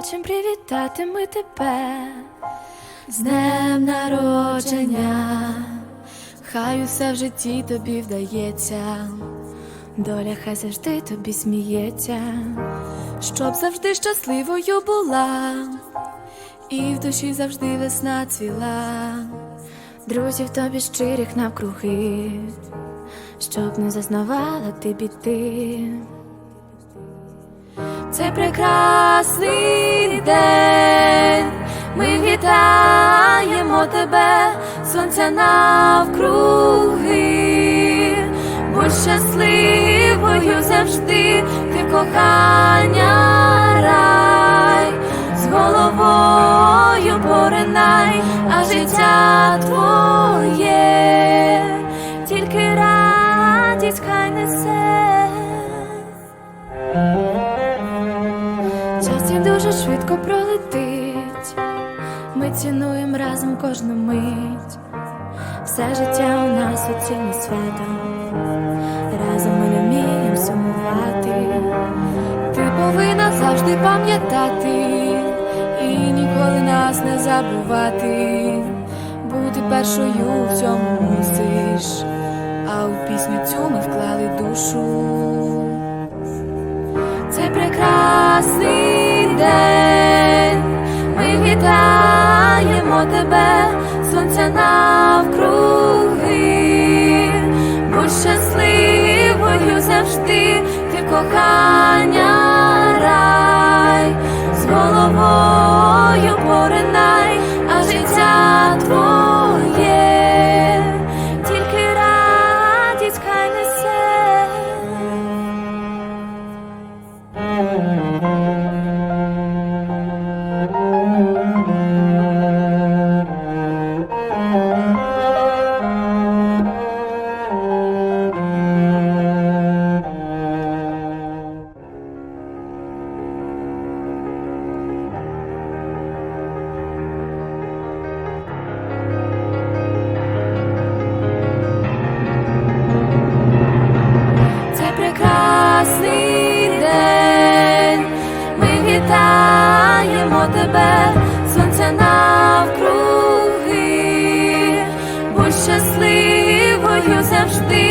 вітати ми тебе з днем народження, хай усе в житті тобі вдається, доля хай завжди тобі сміється, щоб завжди щасливою була, і в душі завжди весна цвіла, друзів тобі щирих навкруги, щоб не зазнавала ти біди. Цей прекрасний день. Ми вітаємо тебе, сонця навкруги, будь щасливою завжди, ти кохання рай, з головою поринай, а життя твоє, тільки радість хай несе. Швидко пролетить. Ми цінуємо разом кожну мить. Все життя у нас оцінне свято. Разом ми не вміємо сумувати. Ти повинна завжди пам'ятати і ніколи нас не забувати. Бути першою в цьому мусиш, а у пісню цю ми вклали душу. Тебе, сонця навкруги, будь щасливою завжди, ти кохання прекрасний день, ми вітаємо тебе, сонце навкруги, будь щасливою завжди.